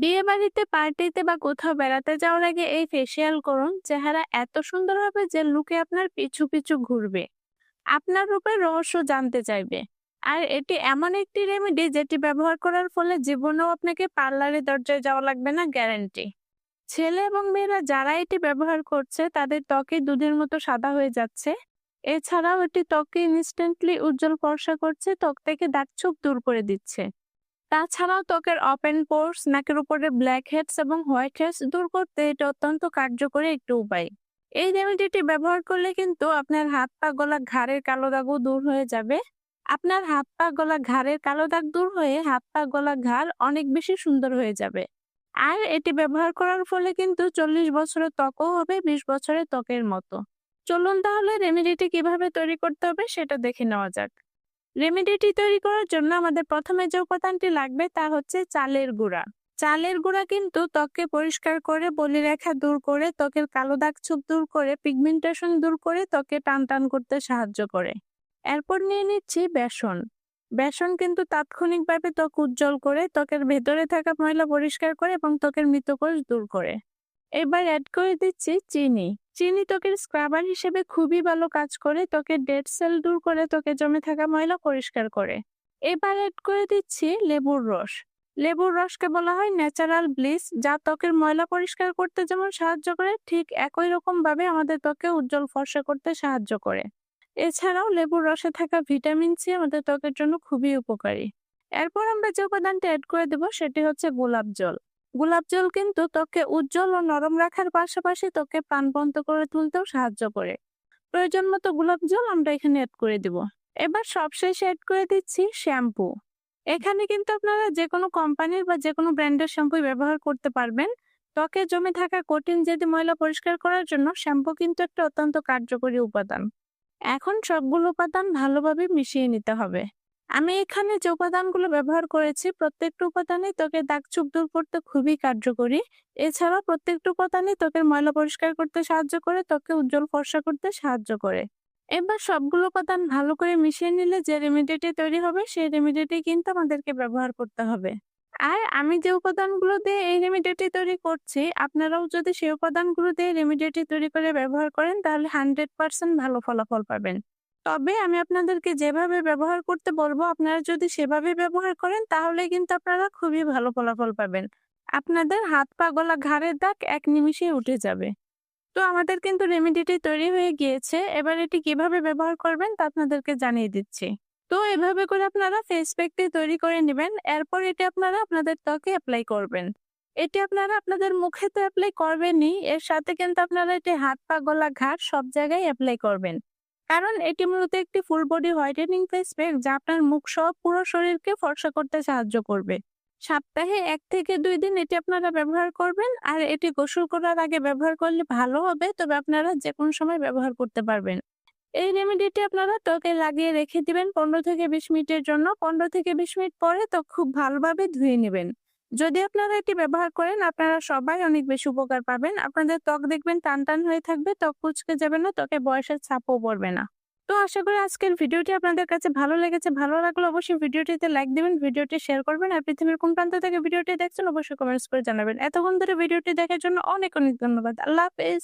বিয়ে বাড়িতে, পার্টিতে বা কোথাও বেড়াতে যাওয়ার আগে এই ফেসিয়াল করুন। চেহারা এত সুন্দর হবে যে লুকে আপনার পিছু পিছু ঘুরবে। আপনার রূপের রহস্য জানতে চাইবে। আর এটি এমন একটি রেমেডি যেটি ব্যবহার করার ফলে জীবনেও আপনাকে পার্লারে দরজায় যাওয়া লাগবে না গ্যারান্টি ছেলে এবং মেয়েরা যারা এটি ব্যবহার করছে, তাদের ত্বকে দুধের মতো সাদা হয়ে যাচ্ছে। এছাড়াও এটি ত্বকে ইনস্ট্যান্টলি উজ্জ্বল ফর্সা করছে, ত্বক থেকে দাগছোপ দূর করে দিচ্ছে। তাছাড়াও ত্বকের ওপেন পোর্স নাকের উপরে ব্ল্যাক হেডস এবং হোয়াইট হেডস দূর করতে এটা অত্যন্ত কার্যকরী একটি উপায়। এই রেমেডিটি ব্যবহার করলে কিন্তু আপনার হাত পা গলা ঘাড়ের কালো দাগও দূর হয়ে যাবে। আপনার হাত পা গলা ঘাড়ের কালো দাগ দূর হয়ে হাত পা গলা ঘাড় অনেক বেশি সুন্দর হয়ে যাবে। আর এটি ব্যবহার করার ফলে কিন্তু চল্লিশ বছরের ত্বকও হবে, বিশ বছরের ত্বকের মতো। চলুন তাহলে রেমেডিটি কীভাবে তৈরি করতে হবে সেটা দেখে নেওয়া যাক। রেমেডিটি তৈরি করার জন্য আমাদের প্রথমে যে উপাদানটি লাগবে তা হচ্ছে চালের গুঁড়া। চালের গুঁড়া কিন্তু ত্বককে পরিষ্কার করে, বলিরেখা দূর করে, ত্বকের কালো দাগ ছোপ দূর করে পিগমেন্টেশন দূর করে ত্বকে টান টান করতে সাহায্য করে। এরপর নিয়ে নিচ্ছি বেসন। বেসন কিন্তু তাৎক্ষণিকভাবে ত্বক উজ্জ্বল করে, ত্বকের ভেতরে থাকা ময়লা পরিষ্কার করে এবং ত্বকের মৃতকোষ দূর করে। এবার অ্যাড করে দিচ্ছি চিনি। চিনি ত্বকের স্ক্রাবার হিসেবে খুবই ভালো কাজ করে ত্বকের ডেড সেল দূর করে ত্বকে জমে থাকা ময়লা পরিষ্কার করে। এবার অ্যাড করে দিচ্ছি লেবুর রস। লেবুর রসকে বলা হয় ন্যাচারাল ব্লিচ যা ত্বকের ময়লা পরিষ্কার করতে যেমন সাহায্য করে, ঠিক একই রকম ভাবে আমাদের ত্বকে উজ্জ্বল ফর্সা করতে সাহায্য করে। এছাড়াও লেবুর রসে থাকা ভিটামিন সি আমাদের ত্বকের জন্য খুবই উপকারী। এরপর আমরা যে উপাদানটা অ্যাড করে দেব, সেটি হচ্ছে গোলাপ জল। গোলাপ জল কিন্তু ত্বকে উজ্জ্বল ও নরম রাখার পাশাপাশি ত্বকে প্রাণবন্ত করে তুলতেও সাহায্য করে। প্রয়োজন মতো গোলাপ জল আমরা এখানে অ্যাড করে দিব। এবার সবশেষে অ্যাড করে দিচ্ছি শ্যাম্পু এখানে কিন্তু আপনারা যে কোনো কোম্পানির বা যে কোনো ব্র্যান্ডের শ্যাম্পু ব্যবহার করতে পারবেন। ত্বকে জমে থাকা কঠিন যদি ময়লা পরিষ্কার করার জন্য শ্যাম্পু কিন্তু একটা অত্যন্ত কার্যকরী উপাদান। এখন সবগুলো উপাদান ভালোভাবে মিশিয়ে নিতে হবে। আমি এখানে যে উপাদানগুলো ব্যবহার করেছি, প্রত্যেকটা উপাদানই ত্বকের দাগ চুপ দূর করতে খুবই কার্যকরী। এছাড়া প্রত্যেকটা উপাদানই ত্বকের ময়লা পরিষ্কার করতে সাহায্য করে ত্বকে উজ্জ্বল ফর্সা করতে সাহায্য করে। এবার সবগুলো উপাদান ভালো করে মিশিয়ে নিলে যে রেমিডিটি তৈরি হবে, সেই রেমিডিটি কিন্তু আমাদেরকে ব্যবহার করতে হবে। আর আমি যে উপাদানগুলো দিয়ে এই রেমিডিটি তৈরি করছি, আপনারাও যদি সেই উপাদানগুলো দিয়ে রেমিডিটি তৈরি করে ব্যবহার করেন, তাহলে হান্ড্রেড পার্সেন্ট ভালো ফলাফল পাবেন। তবে আমি আপনাদেরকে যেভাবে ব্যবহার করতে বলব, আপনারা যদি সেভাবে ব্যবহার করেন, তাহলে কিন্তু আপনারা খুবই ভালো ফলাফল পাবেন। আপনাদের হাত পা গলা ঘাড়ের দাগ এক নিমিষে উঠে যাবে। তো আমাদের কিন্তু রেমিডিটি তৈরি হয়ে গিয়েছে। এবার এটি কীভাবে ব্যবহার করবেন তা আপনাদেরকে জানিয়ে দিচ্ছি। তো এভাবে করে আপনারা ফেস প্যাকটি তৈরি করে নেবেন। এরপর এটি আপনারা আপনাদের ত্বকে অ্যাপ্লাই করবেন। এটি আপনারা আপনাদের মুখে তো অ্যাপ্লাই করবেনই। এর সাথে কিন্তু আপনারা এটি হাত পা গলা ঘাট সব জায়গায় অ্যাপ্লাই করবেন। কারণ এটি মূলত একটি full body whitening face pack যা আপনার মুখ সহ পুরো শরীরকে ফর্সা করতে সাহায্য করবে। সপ্তাহে এক থেকে দুই দিন এটি আপনারা ব্যবহার করবেন, আর এটি গোসল করার আগে ব্যবহার করলে ভালো হবে, তবে আপনারা যে কোনো সময় ব্যবহার করতে পারবেন। এই রেমেডিটি আপনারা ত্বকে লাগিয়ে রেখে দিবেন পনেরো থেকে বিশ মিনিটের জন্য। পনেরো থেকে বিশ মিনিট পরে তো খুব ভালোভাবে ধুয়ে নেবেন। যদি আপনারা এটি ব্যবহার করেন, আপনারা সবাই অনেক বেশি উপকার পাবেন। আপনাদের ত্বক দেখবেন টান টান হয়ে থাকবে, ত্বক কুচকে যাবে না, ত্বকে বয়সের ছাপও পড়বে না। তো আশা করি আজকের ভিডিওটি আপনাদের কাছে ভালো লেগেছে। ভালো লাগলে অবশ্যই ভিডিওটিতে লাইক দিবেন, ভিডিওটি শেয়ার করবেন, আর পৃথিবীর কোন প্রান্ত থেকে ভিডিওটি দেখছেন, অবশ্যই কমেন্টস করে জানাবেন। এতক্ষণ ধরে ভিডিওটি দেখার জন্য অনেক অনেক ধন্যবাদ। আল্লাহ হাফেজ।